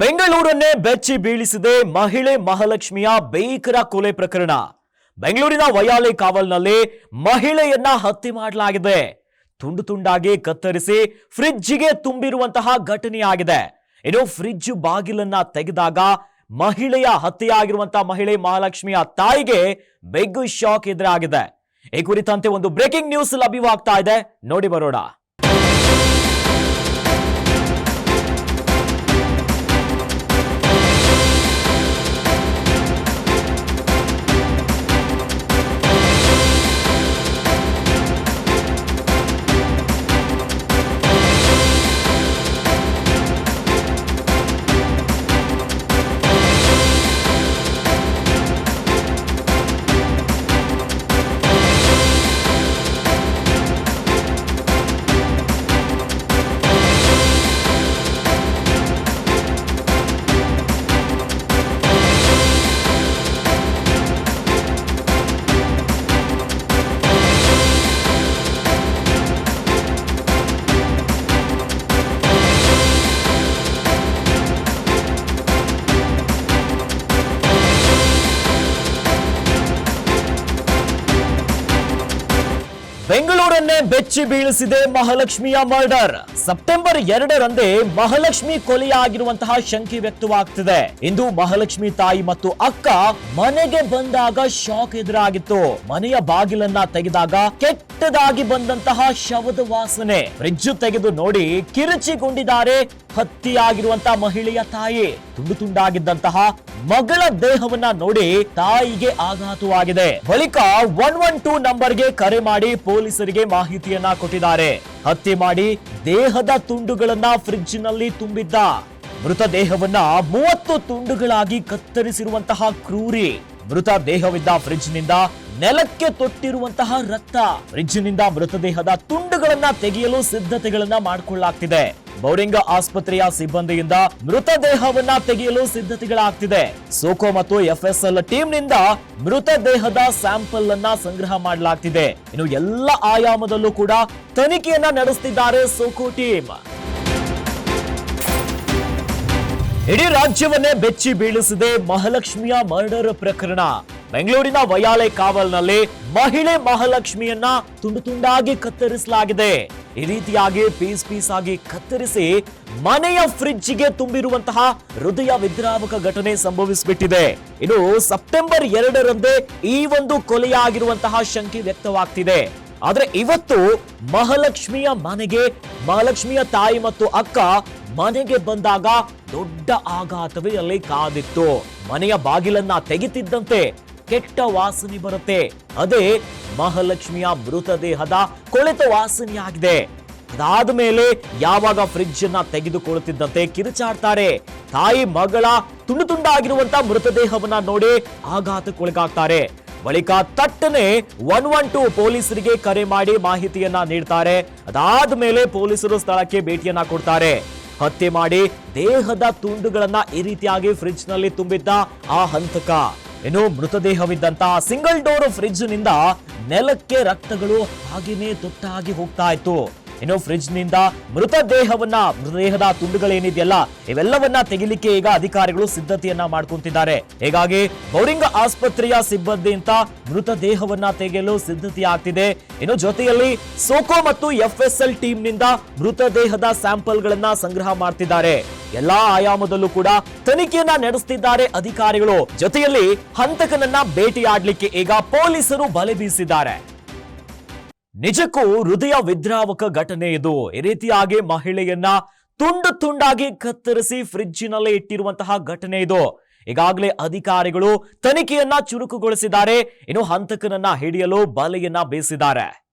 ಬೆಂಗಳೂರನ್ನೇ ಬೆಚ್ಚಿ ಬೀಳಿಸಿದೆ ಮಹಿಳೆ ಮಹಾಲಕ್ಷ್ಮಿಯ ಭೀಕರ ಕೊಲೆ ಪ್ರಕರಣ. ಬೆಂಗಳೂರಿನ ವಯಾಲೆ ಕಾವಲ್ನಲ್ಲಿ ಮಹಿಳೆಯನ್ನ ಹತ್ಯೆ ಮಾಡಲಾಗಿದೆ. ತುಂಡು ತುಂಡಾಗಿ ಕತ್ತರಿಸಿ ಫ್ರಿಡ್ಜ್ಗೆ ತುಂಬಿರುವಂತಹ ಘಟನೆಯಾಗಿದೆ. ಇನ್ನು ಫ್ರಿಜ್ ಬಾಗಿಲನ್ನ ತೆಗೆದಾಗ ಮಹಿಳೆಯ ಹತ್ಯೆಯಾಗಿರುವಂತಹ ಮಹಿಳೆ ಮಹಾಲಕ್ಷ್ಮಿಯ ತಾಯಿಗೆ ಬೆಗ್ಗು ಶಾಕ್ ಎದುರಾಗಿದೆ. ಈ ಕುರಿತಂತೆ ಒಂದು ಬ್ರೇಕಿಂಗ್ ನ್ಯೂಸ್ ಲಭ್ಯವಾಗ್ತಾ ಇದೆ. ನೋಡಿ ಬರೋಣ. ಬೆಂಗಳೂರನ್ನೇ ಬೆಚ್ಚಿ ಬೀಳಿಸಿದೆ ಮಹಾಲಕ್ಷ್ಮಿಯ ಮರ್ಡರ್ ಸೆಪ್ಟೆಂಬರ್ ಎರಡರಂದೇ ಮಹಾಲಕ್ಷ್ಮಿ ಕೊಲೆಯಾಗಿರುವಂತಹ ಶಂಕೆ ವ್ಯಕ್ತವಾಗ್ತಿದೆ. ಇಂದು ಮಹಾಲಕ್ಷ್ಮಿ ತಾಯಿ ಮತ್ತು ಅಕ್ಕ ಮನೆಗೆ ಬಂದಾಗ ಶಾಕ್ ಎದುರಾಗಿತ್ತು. ಮನೆಯ ಬಾಗಿಲನ್ನ ತೆಗೆದಾಗ ಕೆಟ್ಟದಾಗಿ ಬಂದಂತಹ ಶವದ ವಾಸನೆ. ಫ್ರಿಜ್ ತೆಗೆದು ನೋಡಿ ಕಿರುಚಿಗೊಂಡಿದ್ದಾರೆ ಹತ್ಯೆಯಾಗಿರುವಂತಹ ಮಹಿಳೆಯ ತಾಯಿ. ತುಂಡು ತುಂಡಾಗಿದ್ದಂತಹ ಮಗಳ ದೇಹವನ್ನ ನೋಡಿ ತಾಯಿಗೆ ಆಘಾತವಾಗಿದೆ. ಬಳಿಕ ಒನ್ ಒನ್ ಟೂ ನಂಬರ್ಗೆ ಕರೆ ಮಾಡಿ ಪೊಲೀಸರಿಗೆ ಮಾಹಿತಿಯನ್ನ ಕೊಟ್ಟಿದ್ದಾರೆ. ಹತ್ಯೆ ಮಾಡಿ ದೇಹದ ತುಂಡುಗಳನ್ನ ಫ್ರಿಡ್ಜ್ನಲ್ಲಿ ತುಂಬಿದ್ದ ಮೃತದೇಹವನ್ನ ಮೂವತ್ತು ತುಂಡುಗಳಾಗಿ ಕತ್ತರಿಸಿರುವಂತಹ ಕ್ರೂರಿ. ಮೃತ ದೇಹವಿದ್ದ ಫ್ರಿಡ್ಜ್ನಿಂದ ನೆಲಕ್ಕೆ ತೊಟ್ಟಿರುವಂತಹ ರಕ್ತ. ಫ್ರಿಡ್ಜ್ನಿಂದ ಮೃತದೇಹದ ತುಂಡುಗಳನ್ನ ತೆಗೆಯಲು ಸಿದ್ಧತೆಗಳನ್ನ ಮಾಡಿಕೊಳ್ಳಲಾಗ್ತಿದೆ ಬೌರಿಂಗ ಆಸ್ಪತ್ರೆಯ ಸಿಬ್ಬಂದಿಯಿಂದ ಮೃತದೇಹವನ್ನ ತೆಗೆಯಲು ಸಿದ್ಧತೆಗಳಾಗ್ತಿದೆ. ಸೋಕೋ ಮತ್ತು ಎಫ್ಎಸ್ಎಲ್ ಟೀಮ್ನಿಂದ ಮೃತದೇಹದ ಸ್ಯಾಂಪಲ್ ಅನ್ನ ಸಂಗ್ರಹ ಮಾಡಲಾಗ್ತಿದೆ. ಇನ್ನು ಎಲ್ಲ ಆಯಾಮದಲ್ಲೂ ಕೂಡ ತನಿಖೆಯನ್ನ ನಡೆಸುತ್ತಿದ್ದಾರೆ ಸೋಕೋ ಟೀಮ್. ಇಡೀ ರಾಜ್ಯವನ್ನೇ ಬೆಚ್ಚಿ ಬೀಳಿಸಿದೆ ಮಹಾಲಕ್ಷ್ಮಿಯ ಮರ್ಡರ್ ಪ್ರಕರಣ. ಬೆಂಗಳೂರಿನ ವಯಾಲೆ ಕಾವಲ್ನಲ್ಲಿ ಮಹಿಳೆ ಮಹಾಲಕ್ಷ್ಮಿಯನ್ನ ತುಂಡು ತುಂಡಾಗಿ ಕತ್ತರಿಸಲಾಗಿದೆ. ಈ ರೀತಿಯಾಗಿ ಪೀಸ್ ಪೀಸ್ ಆಗಿ ಕತ್ತರಿಸಿ ಮನೆಯ ಫ್ರಿಡ್ಜ್ಗೆ ತುಂಬಿರುವಂತಹ ಹೃದಯ ವಿದ್ರಾವಕ ಘಟನೆ ಸಂಭವಿಸಿಬಿಟ್ಟಿದೆ. ಇನ್ನು ಸೆಪ್ಟೆಂಬರ್ ಎರಡರಂದೇ ಈ ಒಂದು ಕೊಲೆಯಾಗಿರುವಂತಹ ಶಂಕೆ ವ್ಯಕ್ತವಾಗ್ತಿದೆ. ಆದ್ರೆ ಇವತ್ತು ಮಹಾಲಕ್ಷ್ಮಿಯ ಮನೆಗೆ, ಮಹಾಲಕ್ಷ್ಮಿಯ ತಾಯಿ ಮತ್ತು ಅಕ್ಕ ಮನೆಗೆ ಬಂದಾಗ ದೊಡ್ಡ ಆಘಾತವೇ ಅಲ್ಲಿ ಕಾದಿತ್ತು. ಮನೆಯ ಬಾಗಿಲನ್ನ ತೆಗಿತಿದ್ದಂತೆ ಕೆಟ್ಟ ವಾಸನೆ ಬರುತ್ತೆ. ಅದೇ ಮಹಾಲಕ್ಷ್ಮಿಯ ಮೃತದೇಹದ ಕೊಳೆತ ವಾಸನೆಯಾಗಿದೆ ಅದಾದ ಮೇಲೆ ಯಾವಾಗ ಫ್ರಿಡ್ಜ್ ಅನ್ನ ತೆಗೆದುಕೊಳ್ಳುತ್ತಿದ್ದಂತೆ ಕಿರುಚಾಡ್ತಾರೆ. ತಾಯಿ, ಮಗಳ ತುಂಡು ತುಂಡಾಗಿರುವಂತ ಮೃತದೇಹವನ್ನ ನೋಡಿ ಆಘಾತಕ್ಕೊಳಗಾಗ್ತಾರೆ. ಬಳಿಕ ತಟ್ಟನೆ ಒನ್ ಒನ್ ಟು ಪೊಲೀಸರಿಗೆ ಕರೆ ಮಾಡಿ ಮಾಹಿತಿಯನ್ನ ನೀಡ್ತಾರೆ. ಅದಾದ ಮೇಲೆ ಪೊಲೀಸರು ಸ್ಥಳಕ್ಕೆ ಭೇಟಿಯನ್ನ ಕೊಡ್ತಾರೆ. ಹತ್ಯೆ ಮಾಡಿ ದೇಹದ ತುಂಡುಗಳನ್ನ ಈ ರೀತಿಯಾಗಿ ಫ್ರಿಡ್ಜ್ನಲ್ಲಿ ತುಂಬಿದ್ದ ಆ ಹಂತಕ. ಇನ್ನು ಮೃತದೇಹವಿದ್ದಂತಹ ಸಿಂಗಲ್ ಡೋರ್ ಫ್ರಿಡ್ಜ್ನಿಂದ ನೆಲಕ್ಕೆ ರಕ್ತಗಳು ಹಾಗೇನೆ ತೊಟ್ಟಾಗಿ ಹೋಗ್ತಾ ಇತ್ತು. ಇನ್ನು ಫ್ರಿಡ್ಜ್ನಿಂದ ಮೃತದೇಹವನ್ನ ಮೃತದೇಹದ ತುಂಡುಗಳೇನಿದೆಯಲ್ಲ, ಇವೆಲ್ಲವನ್ನ ತೆಗಿಲಿಕ್ಕೆ ಈಗ ಅಧಿಕಾರಿಗಳು ಸಿದ್ಧತೆಯನ್ನ ಮಾಡ್ಕೊಂತಿದ್ದಾರೆ. ಹೀಗಾಗಿ ಬೌರಿಂಗ್ ಆಸ್ಪತ್ರೆಯ ಸಿಬ್ಬಂದಿಯಿಂದ ಮೃತದೇಹವನ್ನ ತೆಗೆಯಲು ಸಿದ್ಧತೆ ಆಗ್ತಿದೆ. ಇನ್ನು ಜೊತೆಯಲ್ಲಿ ಸೋಕೋ ಮತ್ತು ಎಫ್ ಎಸ್ ಟೀಮ್ನಿಂದ ಮೃತದೇಹದ ಸ್ಯಾಂಪಲ್ ಗಳನ್ನ ಸಂಗ್ರಹ ಮಾಡ್ತಿದ್ದಾರೆ. ಎಲ್ಲಾ ಆಯಾಮದಲ್ಲೂ ಕೂಡ ತನಿಖೆಯನ್ನ ನಡೆಸುತ್ತಿದ್ದಾರೆ ಅಧಿಕಾರಿಗಳು. ಜೊತೆಯಲ್ಲಿ ಹಂತಕನನ್ನ ಭೇಟಿಯಾಡ್ಲಿಕ್ಕೆ ಈಗ ಪೊಲೀಸರು ಬಲೆ ಬೀಸಿದ್ದಾರೆ. ನಿಜಕ್ಕೂ ಹೃದಯ ವಿದ್ರಾವಕ ಘಟನೆ ಇದು. ಈ ರೀತಿಯಾಗಿ ಮಹಿಳೆಯನ್ನ ತುಂಡು ತುಂಡಾಗಿ ಕತ್ತರಿಸಿ ಫ್ರಿಡ್ಜಿನಲ್ಲೇ ಇಟ್ಟಿರುವಂತಹ ಘಟನೆ ಇದು. ಈಗಾಗಲೇ ಅಧಿಕಾರಿಗಳು ತನಿಖೆಯನ್ನ ಚುರುಕುಗೊಳಿಸಿದ್ದಾರೆ. ಇನ್ನು ಹಂತಕನನ್ನ ಹಿಡಿಯಲು ಬಲೆಯನ್ನ ಬೀಸಿದ್ದಾರೆ.